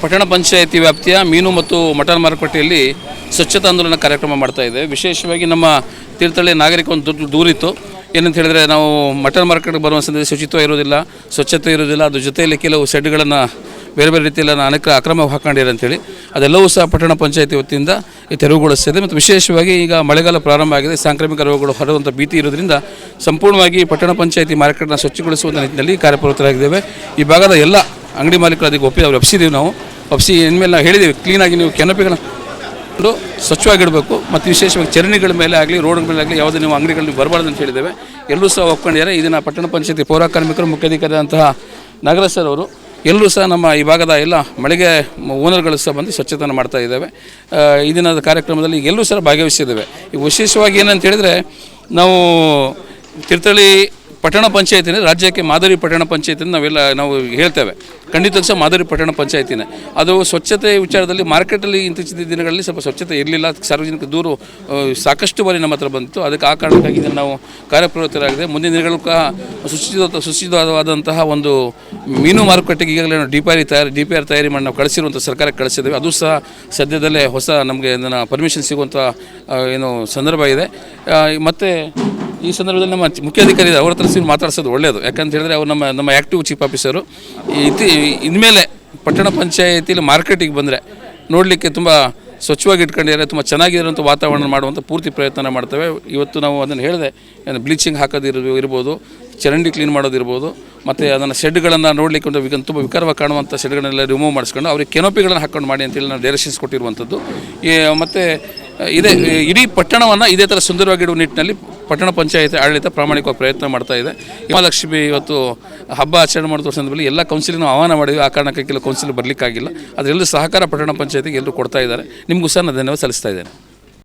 ಪಟ್ಟಣ ಪಂಚಾಯಿತಿ ವ್ಯಾಪ್ತಿಯ ಮೀನು ಮತ್ತು ಮಟನ್ ಮಾರುಕಟ್ಟೆಯಲ್ಲಿ ಸ್ವಚ್ಛತಾ ಆಂದೋಲನ ಕಾರ್ಯಕ್ರಮ ಮಾಡ್ತಾ ಇದೆ. ವಿಶೇಷವಾಗಿ ನಮ್ಮ ತೀರ್ಥಹಳ್ಳಿ ನಾಗರಿಕ ಒಂದು ದೊಡ್ಡ ದೂರಿತ್ತು. ಏನಂತ ಹೇಳಿದ್ರೆ ನಾವು ಮಟನ್ ಮಾರ್ಕೆಟ್ಗೆ ಬರುವ ಸಂದರ್ಭದಲ್ಲಿ ಶುಚಿತ್ವ ಇರೋದಿಲ್ಲ ಸ್ವಚ್ಛತೆ ಇರೋದಿಲ್ಲ ಅದ್ರ ಜೊತೆಯಲ್ಲಿ ಕೆಲವು ಶೆಡ್ಗಳನ್ನು ಬೇರೆ ಬೇರೆ ರೀತಿಯಲ್ಲಿ ಅನೇಕ ಅಕ್ರಮ ಹಾಕೊಂಡಿದ್ದಾರೆ ಅಂತೇಳಿ. ಅದೆಲ್ಲವೂ ಸಹ ಪಟ್ಟಣ ಪಂಚಾಯತಿ ವತಿಯಿಂದ ಈ ತೆರವುಗೊಳಿಸ್ತಿದೆ ಮತ್ತು ವಿಶೇಷವಾಗಿ ಈಗ ಮಳೆಗಾಲ ಪ್ರಾರಂಭ ಆಗಿದೆ. ಸಾಂಕ್ರಾಮಿಕ ರೋಗಗಳು ಹರಡುವಂಥ ಭೀತಿ ಇರೋದ್ರಿಂದ ಸಂಪೂರ್ಣವಾಗಿ ಪಟ್ಟಣ ಪಂಚಾಯತಿ ಮಾರ್ಕೆಟ್ನ ಸ್ವಚ್ಛಗೊಳಿಸುವ ನಿಟ್ಟಿನಲ್ಲಿ ಕಾರ್ಯಪ್ರವೃತ್ತರಾಗಿದ್ದೇವೆ. ಈ ಭಾಗದ ಎಲ್ಲ ಅಂಗಡಿ ಮಾಲೀಕರು ಅದಕ್ಕೆ ಒಪ್ಪಿ ಅವ್ರು ಒಪ್ಸಿದ್ದೀವಿ ನಾವು. ಒಪ್ಸಿ, ಇನ್ಮೇಲೆ ನಾವು ಹೇಳಿದ್ದೀವಿ ಕ್ಲೀನಾಗಿ ನೀವು ಕೆನಪಿಗಳನ್ನ ಸ್ವಚ್ಛವಾಗಿಡಬೇಕು. ಮತ್ತು ವಿಶೇಷವಾಗಿ ಚರಣಿಗಳ ಮೇಲೆ ಆಗಲಿ ರೋಡ್ ಮೇಲೆ ಆಗಲಿ, ಯಾವುದೇ ನೀವು ಅಂಗಡಿಗಳಲ್ಲಿ ಬರಬಾರ್ದು ಅಂತ ಹೇಳಿದ್ದೇವೆ. ಎಲ್ಲರೂ ಸಹ ಒಪ್ಕೊಂಡಿದ್ದಾರೆ. ಇದನ್ನು ಪಟ್ಟಣ ಪಂಚಾಯತಿ ಪೌರ ಕಾರ್ಮಿಕರು, ಮುಖ್ಯಾಧಿಕಾರಿಯಾದಂತಹ ನಗರ ಸರ್ ಅವರು, ಎಲ್ಲರೂ ಸಹ ನಮ್ಮ ಈ ಭಾಗದ ಎಲ್ಲ ಮಳಿಗೆ ಓನರ್ಗಳು ಸಹ ಬಂದು ಸ್ವಚ್ಛತೆಯನ್ನು ಮಾಡ್ತಾ ಇದ್ದೇವೆ. ಈ ದಿನದ ಕಾರ್ಯಕ್ರಮದಲ್ಲಿ ಎಲ್ಲರೂ ಸಹ ಭಾಗವಹಿಸಿದ್ದೇವೆ. ವಿಶೇಷವಾಗಿ ಏನಂತ ಹೇಳಿದರೆ, ನಾವು ತೀರ್ಥಹಳ್ಳಿ ಪಟ್ಟಣ ಪಂಚಾಯತಿನೇ, ರಾಜ್ಯಕ್ಕೆ ಮಾದರಿ ಪಟ್ಟಣ ಪಂಚಾಯತಿನ ನಾವೆಲ್ಲ ನಾವು ಹೇಳ್ತೇವೆ. ಖಂಡಿತ ಸಹ ಮಾದರಿ ಪಟ್ಟಣ ಪಂಚಾಯತಿನೇ. ಅದು ಸ್ವಚ್ಛತೆ ವಿಚಾರದಲ್ಲಿ ಮಾರ್ಕೆಟಲ್ಲಿ ಇತ್ತೀಚಿನ ದಿನಗಳಲ್ಲಿ ಸ್ವಲ್ಪ ಸ್ವಚ್ಛತೆ ಇರಲಿಲ್ಲ, ಸಾರ್ವಜನಿಕ ದೂರು ಸಾಕಷ್ಟು ಬಾರಿ ನಮ್ಮ ಹತ್ರ ಬಂತು ಅದಕ್ಕೆ ಆ ಕಾರಣಕ್ಕಾಗಿ ನಾವು ಕಾರ್ಯಪ್ರವೃತ್ತರಾಗಿದೆ. ಮುಂದಿನ ದಿನಗಳು ಸಹ ಸುಚಿತ ಸುಚಿತವಾದಂತಹ ಒಂದು ಮೀನು ಮಾರುಕಟ್ಟೆಗೆ ಈಗಾಗಲೇ ನಾವು ಡಿ ಪಿ ಆರ್ ತಯಾರಿ, ಡಿ ಪಿ ಆರ್ ತಯಾರಿ ಮಾಡಿ ನಾವು ಕಳಿಸಿರುವಂಥ ಸರ್ಕಾರಕ್ಕೆ ಕಳಿಸಿದ್ದೇವೆ. ಅದು ಸಹ ಸದ್ಯದಲ್ಲೇ ಹೊಸ ನಮಗೆ ಇದನ್ನು ಪರ್ಮಿಷನ್ ಸಿಗುವಂಥ ಏನು ಸಂದರ್ಭ ಇದೆ. ಮತ್ತು ಈ ಸಂದರ್ಭದಲ್ಲಿ ನಮ್ಮ ಮುಖ್ಯಾಧಿಕಾರಿ ಅವರ ಹತ್ರ ಸೀನ್ ಮಾತಾಡ್ಸೋದು ಒಳ್ಳೆಯದು ಯಾಕಂತ ಹೇಳಿದ್ರೆ ಅವ್ರು ನಮ್ಮ ನಮ್ಮ ಆ್ಯಕ್ಟಿವ್ ಚೀಫ್ ಆಫೀಸರು ಇತಿ, ಇನ್ಮೇಲೆ ಪಟ್ಟಣ ಪಂಚಾಯತಿಲಿ ಮಾರ್ಕೆಟಿಗೆ ಬಂದರೆ ನೋಡಲಿಕ್ಕೆ ತುಂಬ ಸ್ವಚ್ಛವಾಗಿ ಇಟ್ಕೊಂಡಿದ್ದಾರೆ, ತುಂಬ ಚೆನ್ನಾಗಿರೋಂಥ ವಾತಾವರಣ ಮಾಡುವಂಥ ಪೂರ್ತಿ ಪ್ರಯತ್ನ ಮಾಡ್ತೇವೆ. ಇವತ್ತು ನಾವು ಅದನ್ನು ಹೇಳಿದೆ ಬ್ಲೀಚಿಂಗ್ ಹಾಕೋದಿರ ಇರ್ಬೋದು ಚರಂಡಿ ಕ್ಲೀನ್ ಮಾಡೋದಿರ್ಬೋದು, ಮತ್ತು ಅದನ್ನು ಶೆಡ್ಗಳನ್ನು ನೋಡಲಿಕ್ಕೆ ಒಂದು ತುಂಬ ವಿಕಾರವಾಗಿ ಕಾಣುವಂಥ ಶೆಡ್ಗಳನ್ನೆಲ್ಲ ರಿಮೂವ್ ಮಾಡಿಸ್ಕೊಂಡು ಅವ್ರಿಗೆ ಕೆನೋಪಿಗಳನ್ನು ಹಾಕ್ಕೊಂಡು ಮಾಡಿ ಅಂತೇಳಿ ನಾವು ಡೈರೆಕ್ಷನ್ಸ್ ಕೊಟ್ಟಿರುವಂಥದ್ದು. ಮತ್ತು, ಇದೇ, ಇಡೀ ಪಟ್ಟಣವನ್ನು ಇದೇ ಥರ ಸುಂದರವಾಗಿಡುವ ನಿಟ್ಟಿನಲ್ಲಿ ಪಟ್ಟಣ ಪಂಚಾಯತಿ, ಆಡಳಿತ ಪ್ರಾಮಾಣಿಕವಾಗಿ ಪ್ರಯತ್ನ ಮಾಡ್ತಾ ಇದೆ. ಮಹಾಲಕ್ಷ್ಮಿ ಇವತ್ತು ಹಬ್ಬ ಆಚರಣೆ ಮಾಡಿದ ಸಂದರ್ಭದಲ್ಲಿ ಎಲ್ಲ ಕೌನ್ಸಿಲಿಂಗ್ ನಾವು ಆಹ್ವಾನ ಮಾಡಿದ್ವಿ. ಆ ಕಾರಣಕ್ಕೆ ಕೆಲವು ಕೌನ್ಸಿಲ್ ಬರಲಿಕ್ಕಾಗಿಲ್ಲ. ಅದರೆಲ್ಲರೂ ಸಹಕಾರ ಪಟ್ಟಣ ಪಂಚಾಯತಿಗೆ ಎಲ್ಲರೂ ಕೊಡ್ತಾ ಇದ್ದಾರೆ. ನಿಮಗೂ ಸಹ ನಾನು ಧನ್ಯವಾದ ಸಲ್ಲಿಸ್ತಾ ಇದ್ದೇನೆ.